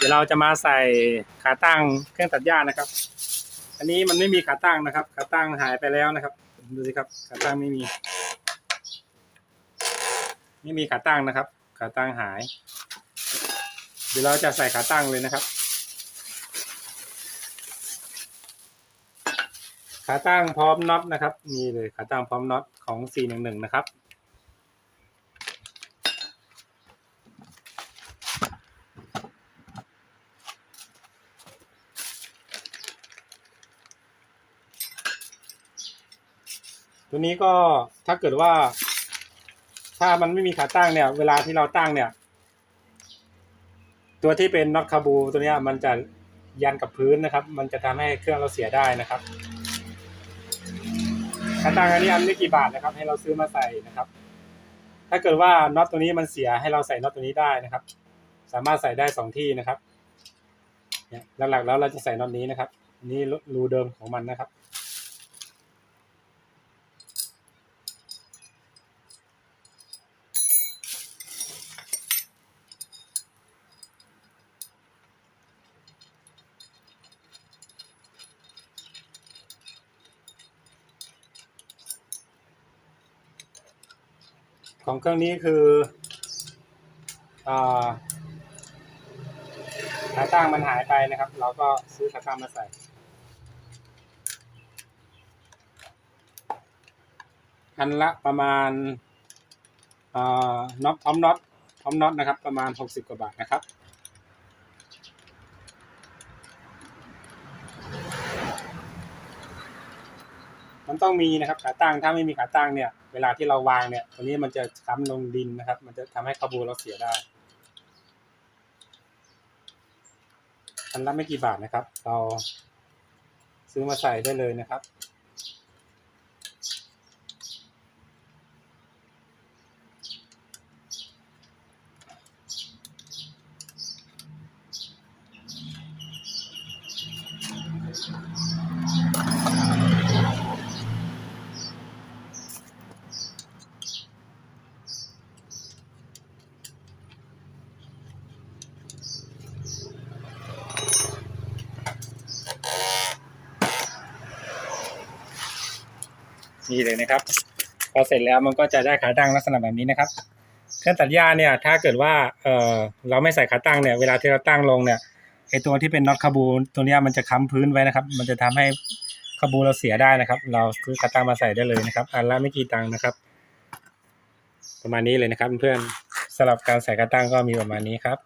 เดี๋ยวเราจะมาใส่ขาตั้งเครื่องตัดหญ้านะครับ อันนี้มันไม่มีขาตั้งนะครับ ขาตั้งหายไปแล้วนะครับ ดูสิครับ ขาตั้งไม่มี ไม่มีขาตั้งนะครับ ขาตั้งหาย เดี๋ยวเราจะใส่ขาตั้งเลยนะครับ ขาตั้งพร้อมน็อตนะครับ นี่เลยขาตั้งพร้อมน็อตของ 411 นะครับ ตัวนี้ก็ถ้าเกิดว่า ถ้ามันไม่มีขาตั้งเนี่ย เวลาที่เราตั้งเนี่ย ตัวที่เป็นน็อตคาบูตัวนี้มันจะยันกับพื้นนะครับ มันจะทำให้เครื่องเราเสียได้นะครับขาตั้งอันนี้อันไม่กี่บาทนะครับ ให้เราซื้อมาใส่นะครับ ถ้าเกิดว่าน็อตตัวนี้มันเสียให้เราใส่น็อตตัวนี้ได้นะครับ สามารถใส่ได้สองที่นะครับหลักๆแล้วเราจะใส่น็อตนี้นะครับ นี่รูเดิมของมันนะครับ ของเครื่องนี้คืออาขาตั้งมันหายไปนะครับ เราก็ซื้อขาตั้งมาใส่ อันละประมาณน็อตพร้อมน็อตพร้อมน็อตนะครับ ประมาณหกสิบกว่าบาทนะครับ มันต้องมีนะครับขาตั้งถ้าไม่มีขาตั้งเนี่ย เวลาที่เราวางเนี่ยตัวนี้มันจะค้ำลงดินนะครับ มันจะทำให้ขบูเราเสียได้อันละไม่กี่บาทนะครับ เราซื้อมาใส่ได้เลยนะครับ นี่เลยนะครับพอเสร็จแล้วมันก็จะได้ขาตั้งลักษณะแบบนี้นะครับ เครื่องตัดหญ้าเนี่ยถ้าเกิดว่าเออเราไม่ใส่ขาตั้งเนี่ยเวลาที่เราตั้งลงเนี่ยไอตัวที่เป็นน็อตคาบูตัวนี้มันจะค้ำพื้นไว้นะครับ มันจะทำให้คาบูเราเสียได้นะครับ เราซื้อขาตั้งมาใส่ได้เลยนะครับ อันละไม่กี่ตังค์นะครับ ประมาณนี้เลยนะครับเพื่อนสำหรับการใส่ขาตั้งก็มีประมาณนี้ครับ